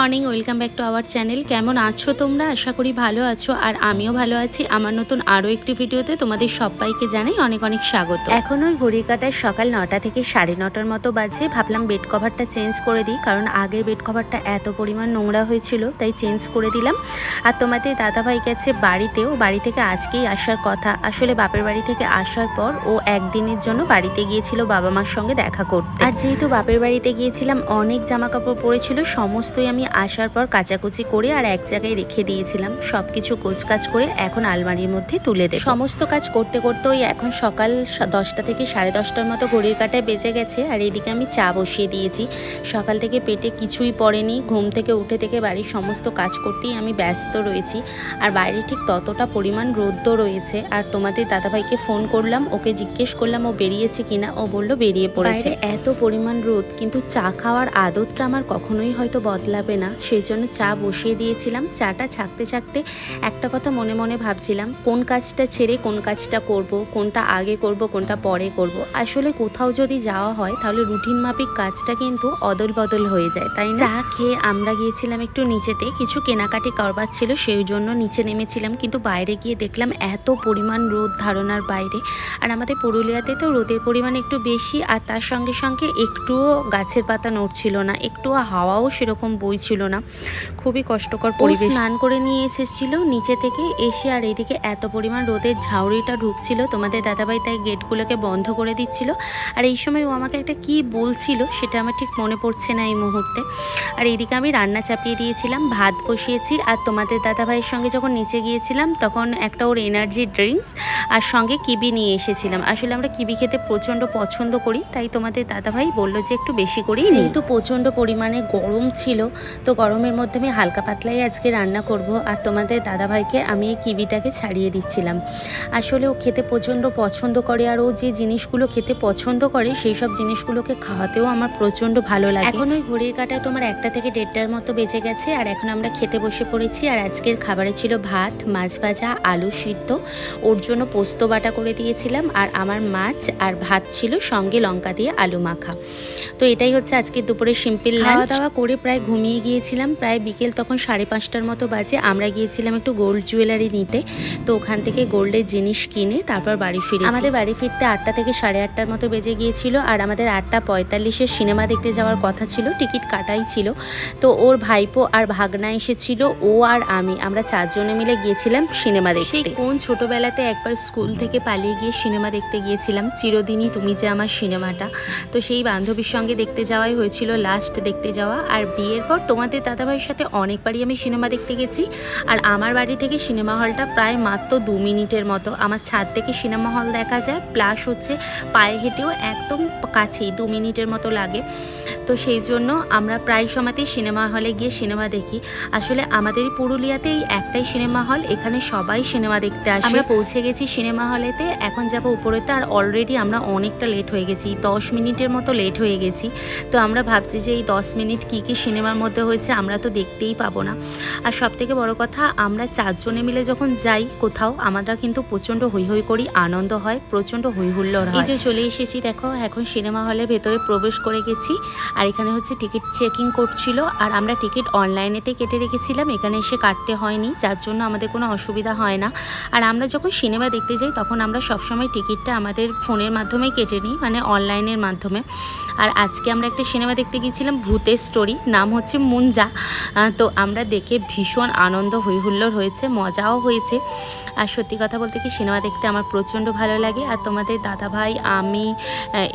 Morning welcome back to our channel কেমন আছো তোমরা? আশা করি ভালো আছো, আর আমিও ভালো আছি। আমার নতুন আরও একটি ভিডিওতে তোমাদের সবাইকে জানাই অনেক অনেক স্বাগত। এখন ওই ঘড়ির কাটায় সকাল নটা থেকে সাড়ে নটার মতো বাজে। ভাবলাম বেড কভারটা চেঞ্জ করে দিই, কারণ আগের বেড কভারটা এত পরিমাণ নোংরা হয়েছিল, তাই চেঞ্জ করে দিলাম। আর তোমাদের দাদাভাই গেছে বাড়িতেও, বাড়ি থেকে আজকেই আসার কথা। আসলে বাপের বাড়ি থেকে আসার পর ও একদিনের জন্য বাড়িতে গিয়েছিল বাবা মার সঙ্গে দেখা করতে। আর যেহেতু বাপের বাড়িতে গিয়েছিলাম, অনেক জামা কাপড় পরেছিল, সমস্তই আমি আসার পর কাচাকুচি করে আর এক জায়গায় রেখে দিয়েছিলাম। সব কিছু কাজ করে এখন আলমারির মধ্যে তুলে দেব। সমস্ত কাজ করতে করতে ওই এখন সকাল দশটা থেকে সাড়ে দশটার মতো ঘড়ির কাটায় বেজে গেছে আর এদিকে আমি চা বসিয়ে দিয়েছি। সকাল থেকে পেটে কিছুই পড়েনি, ঘুম থেকে উঠে থেকে বাড়ির সমস্ত কাজ করতেই আমি ব্যস্ত রয়েছি। আর বাইরে ঠিক ততটা পরিমাণ রোদ্দ রয়েছে আর তোমাদের দাদাভাইকে ফোন করলাম, ওকে জিজ্ঞেস করলাম, ও বেরিয়েছে কিনা? ও বলল, বেরিয়ে পড়েছে। এত পরিমাণ রোদ, কিন্তু চা খাওয়ার আদতটা আমার কখনোই হয়তো বদলাবে না। সেই জন্য চা বসিয়ে দিয়েছিলাম। চাটা ছাকতে ছাকতে একটা কথা মনে মনে ভাবছিলাম, কোন কাজটা ছেড়ে কোন কাজটা করব, কোনটা আগে করব, কোনটা পরে করব। আসলে কোথাও যদি যাওয়া হয়, তাহলে রুটিন মাফিক কাজটা কিন্তু অদল বদল হয়ে যায়, তাই না? চা খেয়ে আমরা গিয়েছিলাম একটু নিচেতে, কিছু কেনাকাটি করবার ছিল, সেই জন্য নিচে নেমেছিলাম, কিন্তু বাইরে গিয়ে দেখলাম এত পরিমাণ রোদ ধারণার বাইরে। আর আমাদের পুরুলিয়াতে তো রোদের পরিমাণ একটু বেশি, আর তার সঙ্গে সঙ্গে একটুও গাছের পাতা নড়ছিল না, একটুও হাওয়াও সেরকম বইছিল না। খুবই কষ্টকর পরিবেশ। স্নান করে নিয়ে এসেছিল নিচে থেকে এসে আর এদিকে এত পরিমাণ রোদের ঝাউরিটা ঢুকছিল তোমাদের দাদাভাই তাই গেটগুলোকে বন্ধ করে দিচ্ছিল। আর এই সময় ও আমাকে একটা কি বলছিল সেটা আমার ঠিক মনে পড়ছে না এই মুহূর্তে। আর এইদিকে আমি রান্না চাপিয়ে দিয়েছিলাম ভাত বসিয়েছি আর তোমাদের দাদাভাইয়ের সঙ্গে যখন নিচে গিয়েছিলাম তখন একটা ওর এনার্জি ড্রিঙ্কস আর সঙ্গে কিবি নিয়ে এসেছিলাম। আসলে আমরা কিবি খেতে প্রচণ্ড পছন্দ করি তাই তোমাদের দাদাভাই বলল যে একটু বেশি করেই নিই। যেহেতু প্রচণ্ড পরিমাণে গরম ছিল তো গরমের মধ্যে আমি হালকা পাতলাই আজকে রান্না করব। আর তোমাদের দাদাভাইকে আমি এই কিবিটাকে ছাড়িয়ে দিচ্ছিলাম। আসলে ও খেতে প্রচণ্ড পছন্দ করে আর ও যে জিনিসগুলো খেতে পছন্দ করে সেই সব জিনিসগুলোকে খাওয়াতেও আমার প্রচণ্ড ভালো লাগে। এখন ওই ঘড়ির কাটায় তোমার একটা থেকে দেড়টার মতো বেজে গেছে আর এখন আমরা খেতে বসে পড়েছি। আর আজকের খাবারে ছিল ভাত মাছ ভাজা আলু সিদ্ধ। ওর জন্য পোস্ত বাটা করে দিয়েছিলাম আর আমার মাছ আর ভাত ছিল সঙ্গে লঙ্কা দিয়ে আলু মাখা। তো এটাই হচ্ছে আজকে দুপুরে সিম্পল খাওয়া দাওয়া করে প্রায় ঘুমিয়ে গিয়েছিলাম। প্রায় বিকেল তখন সাড়ে পাঁচটার মতো বাজে। আমরা গিয়েছিলাম একটু গোল্ড জুয়েলারি নিতে। তো ওখান থেকে গোল্ডের জিনিস কিনে তারপর বাড়ি ফিরে আমাদের বাড়ি ফিরতে আটটা থেকে সাড়ে আটটার মতো বেজে গিয়েছিল। আর আমাদের আটটা পঁয়তাল্লিশে সিনেমা দেখতে যাওয়ার কথা ছিল। টিকিট কাটাই ছিল। তো ওর ভাইপো আর ভাগনা এসেছিল। ও আর আমি আমরা চারজনে মিলে গিয়েছিলাম সিনেমা দেখতে। কোন ছোটবেলাতে একবার স্কুল থেকে পালিয়ে গিয়ে সিনেমা দেখতে গিয়েছিলাম। চিরদিনই তুমি যে আমার সিনেমাটা। তো সেই বান্ধবীর সঙ্গে দেখতে যাওয়াই হয়েছিল লাস্ট দেখতে যাওয়া। আর বিয়ের পর তোমাদের দাদাভাইয়ের সাথে অনেকবারই আমি সিনেমা দেখতে গেছি। আর আমার বাড়ি থেকে সিনেমা হলটা প্রায় মাত্র দু মিনিটের মতো। আমার ছাদ থেকে সিনেমা হল দেখা যায়। প্লাস হচ্ছে পায়ে হেঁটেও একদম কাছেই দু মিনিটের মতো লাগে। তো সেই জন্য আমরা প্রায় সময়তেই সিনেমা হলে গিয়ে সিনেমা দেখি। আসলে আমাদের পুরুলিয়াতে এই একটাই সিনেমা হল। এখানে সবাই সিনেমা দেখতে আসে। আমরা পৌঁছে গেছি সিনেমা হলেতে এখন যাব উপরেতে আর অলরেডি আমরা অনেকটা লেট হয়ে গেছি, দশ মিনিটের মতো লেট হয়ে গেছি। তো আমরা ভাবছি যে এই দশ মিনিট কী কী সিনেমার মধ্যে হয়েছে আমরা তো দেখতেই পাবো না। আর সব থেকে বড় কথা, আমরা চারজনে মিলে যখন যাই কোথাও, আমরা কিন্তু প্রচণ্ড হৈ হৈ করি, আনন্দ হয়, প্রচণ্ড হৈ হুল্লোড় হয়। এই যে চলে এসেছি, দেখো, এখন সিনেমা হলের ভেতরে প্রবেশ করে গেছি, আর এখানে হচ্ছে টিকিট চেকিং করছিল, আর আমরা টিকিট অনলাইনেতে কেটে রেখেছিলাম, এখানে এসে কাটতে হয়নি, যার জন্য আমাদের কোনো অসুবিধা হয় না। আর আমরা যখন সিনেমা দেখতে যাই, তখন আমরা সবসময় টিকিটটা আমাদের ফোনের মাধ্যমেই কেটে নিই মানে অনলাইনের মাধ্যমে। আর আজকে আমরা একটা সিনেমা দেখতে গিয়েছিলাম, ভূতের স্টোরি, নাম হচ্ছে মুঞ্জা তো আমরা দেখে ভীষণ আনন্দ, হৈহুল্লোড় হয়েছে, মজাও হয়েছে। আর সত্যি কথা বলতে কি, সিনেমা দেখতে আমার প্রচণ্ড ভালো লাগে। আর তোমাদের দাদা ভাই, আমি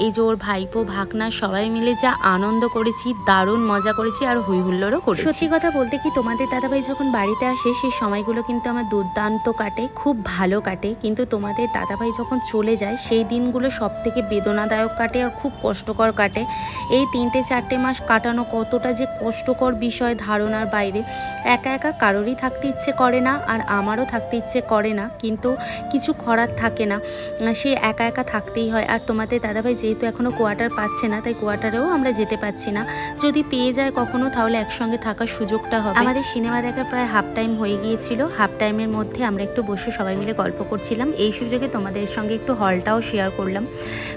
এই যে ওর ভাইপো, ভাগনা, সবাই মিলে যা আনন্দ করেছি, দারুণ মজা করেছি আর হৈহুল্লোড়ও করেছি। সত্যি কথা বলতে কি, তোমাদের দাদাভাই যখন বাড়িতে আসে সেই সময়গুলো কিন্তু আমার দুর্দান্ত কাটে, খুব ভালো কাটে। কিন্তু তোমাদের দাদাভাই যখন চলে যায়, সেই দিনগুলো সব থেকে বেদনাদায়ক কাটে আর খুব কষ্টকর কাটে। এই তিনটে চারটে মাস কাটানো কতটা যে কষ্টকর বিষয় ধারণার বাইরে। একা একা কারোরই থাকতে ইচ্ছে করে না আর আমারও থাকতে ইচ্ছে করে না, কিন্তু কিছু করার থাকে না। সে একা একা থাকতেই হয়। আর তোমাদের দাদাভাই যেহেতু এখনও কোয়ার্টার পাচ্ছে না, তাই কোয়ার্টারেও আমরা যেতে পারছি না। যদি পেয়ে যায় কখনো, তাহলে একসঙ্গে থাকার সুযোগটা হবে। আমাদের সিনেমা দেখা প্রায় হাফ টাইম হয়ে গিয়েছিল। হাফ টাইমের মধ্যে আমরা একটু বসে সবাই মিলে গল্প করছিলাম। এই সুযোগে তোমাদের সঙ্গে একটু হলটাও শেয়ার করলাম।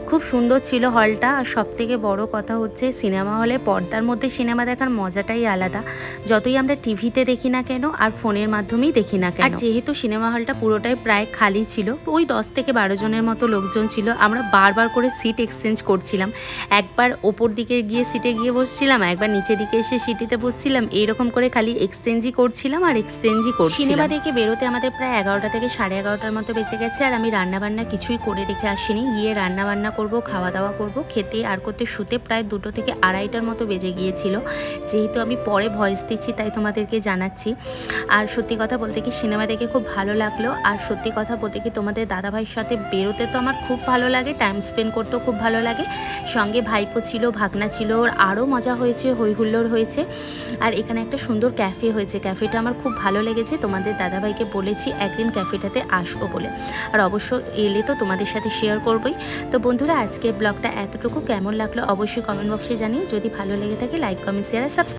খুব সুন্দর ছিল হলটা আর সব থেকে বড় কথা হচ্ছে সিনেমা হলে পর্দার মধ্যে সিনেমা দেখার মজাটাই আলাদা। যতই আমরা টিভিতে দেখি না কেন আর ফোনের মাধ্যমেই দেখি না কেন। আর যেহেতু সিনেমা হলটা পুরোটাই প্রায় খালি ছিল ওই দশ থেকে বারো জনের মতো লোকজন ছিল আমরা বারবার করে সিট এক্সচেঞ্জ করছিলাম। একবার ওপর দিকে গিয়ে সিটে গিয়ে বসছিলাম একবার নিচের দিকে এসে সিটিতে বসছিলাম। এইরকম করে খালি এক্সচেঞ্জই করছিলাম আর এক্সচেঞ্জই করছিলাম। সিনেমা দেখে বেরোতে আমাদের প্রায় এগারোটা থেকে সাড়ে এগারোটার মতো বেঁচে গেছে আর আমি রান্না বান্না কিছুই করে রেখে আসিনি। গিয়ে রান্নাবান্না করব খাওয়া দাওয়া করব, খেতে আর করতে শুতে প্রায় দুটো থেকে আড়াইটার মতো বেজে গিয়েছিল। যেহেতু আমি পরে ভয়েস দিচ্ছি, তাই তোমাদেরকে জানাচ্ছি। আর সত্যি কথা বলতে কি সিনেমা দেখে খুব ভালো লাগল। আর সত্যি কথা বলতে কি, তোমাদের দাদাভাইয়ের সাথে বেরোতে তো আমার খুব ভালো লাগে টাইম স্পেন্ড করতেও খুব ভালো লাগে। সঙ্গে ভাইপো ছিল, ভাগনা ছিল, ওর আরও মজা হয়েছে হই হুল্লোড় হয়েছে। আর এখানে একটা সুন্দর ক্যাফে হয়েছে। ক্যাফেটা আমার খুব ভালো লেগেছে। তোমাদের দাদাভাইকে বলেছি, একদিন ক্যাফেটাতে আসব বলে। আর অবশ্য এলে তো তোমাদের সাথে শেয়ার করবই। তো বন্ধুরা, আজকের ব্লগটা এতটুকু। কেমন লাগল অবশ্যই কমেন্ট বক্সে জানিও। যদি ভালো লেগে থাকে লাইক কমেন্ট শেয়ার আর সাবস্ক্রাইব